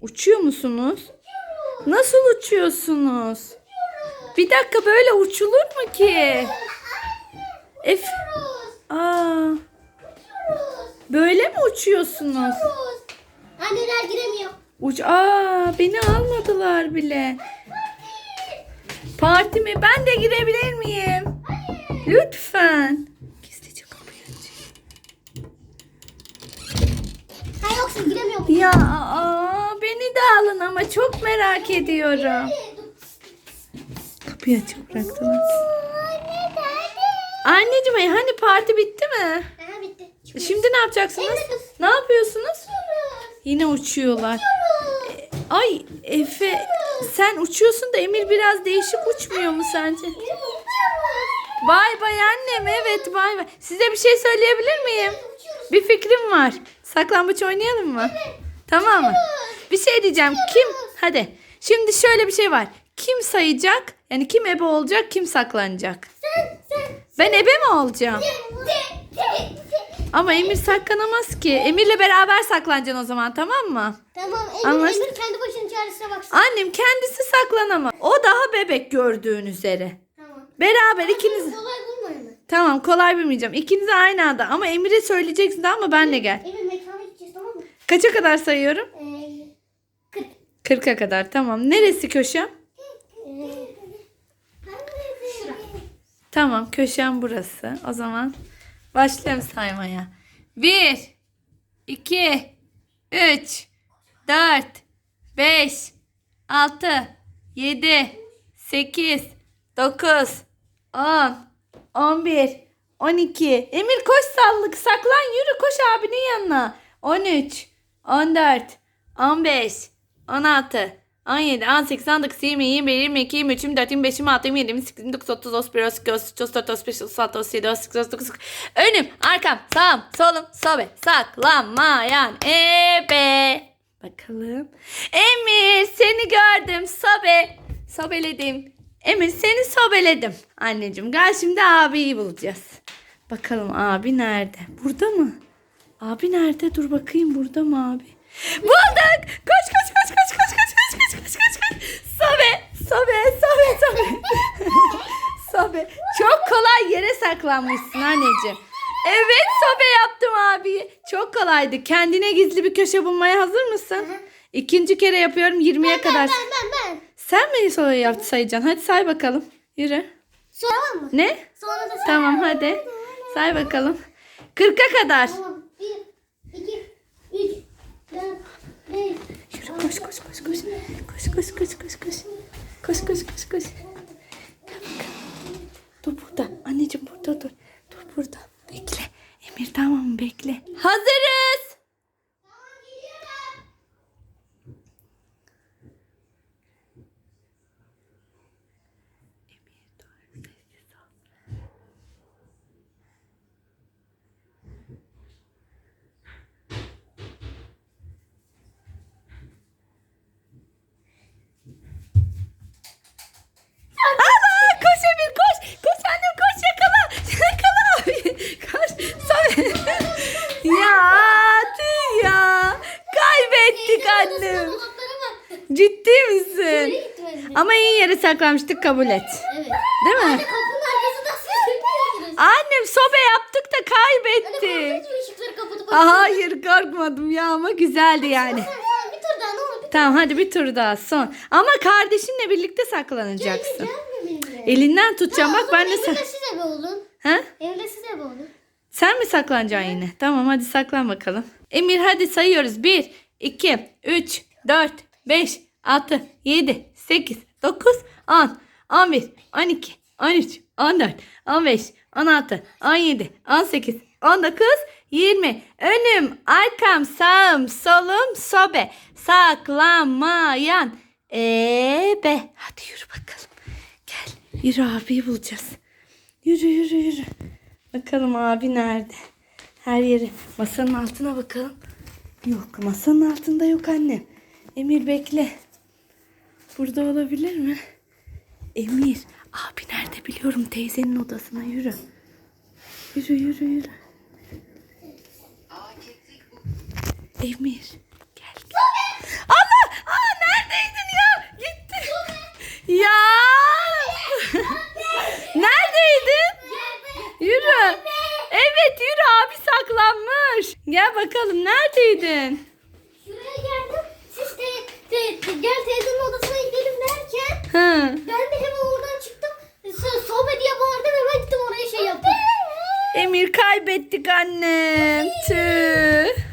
Uçuyor musunuz? Nasıl uçuyorsunuz? Bir dakika böyle uçulur mu ki? Ef Aa, böyle mi uçuyorsunuz? Anneler giremiyor. Uç Aa, beni almadılar bile. Partime ben de girebilir miyim? Lütfen. Gizlice kapıyı açayım. Ha yoksa giremiyor. Ya aa, alın ama çok merak ediyorum. Kapıyı açık bıraktılar. Anneciğim hani parti bitti mi? Aha bitti. Şimdi ne yapacaksınız? Ne yapıyorsunuz? Yine uçuyorlar. Uçuyoruz. Ay Efe sen uçuyorsun da Emir biraz değişik uçmuyor mu sence? Bay bay annem evet bay bay. Size bir şey söyleyebilir miyim? Bir fikrim var. Saklambaç oynayalım mı? Tamam mı? Bir şey diyeceğim. Kim? Hadi. Şimdi şöyle bir şey var. Kim sayacak? Yani kim ebe olacak, kim saklanacak? Sen sen. Ben ebe mi olacağım? Ama Emir saklanamaz ki. Emir'le beraber saklanacaksın o zaman tamam mı? Tamam Emir, Anlaştık. Emir kendi başının çaresine baksın. Annem kendisi saklanamaz. O daha bebek gördüğün üzere. Tamam. Beraber ikiniz... Kolay bulmayın mı? Tamam kolay bilmeyeceğim. İkiniz aynı anda ama Emir'e söyleyeceksin de ama benle gel. Emir mekana gideceğiz tamam mı? Kaça kadar sayıyorum? Ee, kırk. 40'a kadar tamam. Neresi köşem? Tamam köşem burası. O zaman başlayalım saymaya. 1 2 3 4 5 6 7 8 9 10 11 12 Emir koş sallık saklan yürü koş abinin yanına 13 14 15 16 17, 18, 19, 20, 21, 22, 23, 24, 25, 26, 27, 28, 29, 30, 31, 32, 33, 34, 35, 36, 37, 38, 39, 40. Önüm, arkam, sağım, solum, sobe, saklanmayan ebe. Bakalım. Emir seni gördüm sobe. Sobeledim. Emir seni sobeledim. Anneciğim gel şimdi abiyi bulacağız. Bakalım abi nerede? Burada mı? Abi nerede? Dur bakayım burada mı abi? Bulduk. Koş koş Sobe, sobe, sobe, sobe. sobe. Çok kolay yere saklanmışsın anneciğim. Evet sobe yaptım abi. Çok kolaydı. Kendine gizli bir köşe bulmaya hazır mısın? İkinci kere yapıyorum 20'ye kadar. Ben ben ben. Sen mi soru yap sayacaksın? Hadi say bakalım. Yürü. Sonra mı? Ne? Sonra da sen. Tamam hadi. Say bakalım. 40'a kadar. Tamam. Bir, iki, üç, dört, beş. Yürü koş koş koş koş. Koş koş koş koş koş. Koş koş koş koş. Gel bakalım. Dur burada. Anneciğim burada dur. Dur burada. Bekle. Emir tamam mı? Bekle. Hazırız. Emir dur. Sessiz ol. Allah koş Emir koş. Koş annem koş yakala. Yakala abi. Koş. Sonra... ya tüh ya. Kaybettik annem. Dolaplara baktım. Ciddi misin? Ama iyi yere saklamıştık kabul et. Evet. Değil mi? Anne kapının arkasında siz. Annem sobe yaptık da kaybettik. Aa, hayır korkmadım ya ama güzeldi yani. Sen, sen bir tur daha ne olur bir tur. Tamam hadi bir tur daha son. Ama kardeşinle birlikte saklanacaksın. Benimle. Elinden tutacağım bak ben de sen. siz ebe olun. Ha? Emre siz ebe olun. Sen mi saklanacaksın yine? Tamam hadi saklan bakalım. Emir hadi sayıyoruz. 1, 2, 3, 4, 5, 6, 7, 8, 9, 10, 11, 12, 13, 14, 15, 16, 17, 18, 19, 20. Önüm, arkam, sağım, solum, sobe. Saklanmayan ebe. Hadi yürü bakalım. Gel. Yürü abiyi bulacağız. Yürü yürü yürü. Bakalım abi nerede? Her yeri. Masanın altına bakalım. Yok masanın altında yok anne. Emir bekle. Burada olabilir mi? Emir. Abi nerede biliyorum teyzenin odasına yürü. Yürü yürü yürü. Emir. Gel. gel. Allah! Aa, neredeydin ya? Gitti. ya! neredeydin? Yürü. Evet yürü abi saklanmış. Gel bakalım neredeydin? Te- gel teyzenin odasına gidelim derken Hı. ben de hemen oradan çıktım. So- Sobe diye bağırdım hemen gittim oraya şey yaptım. Emir kaybettik annem. Tüh.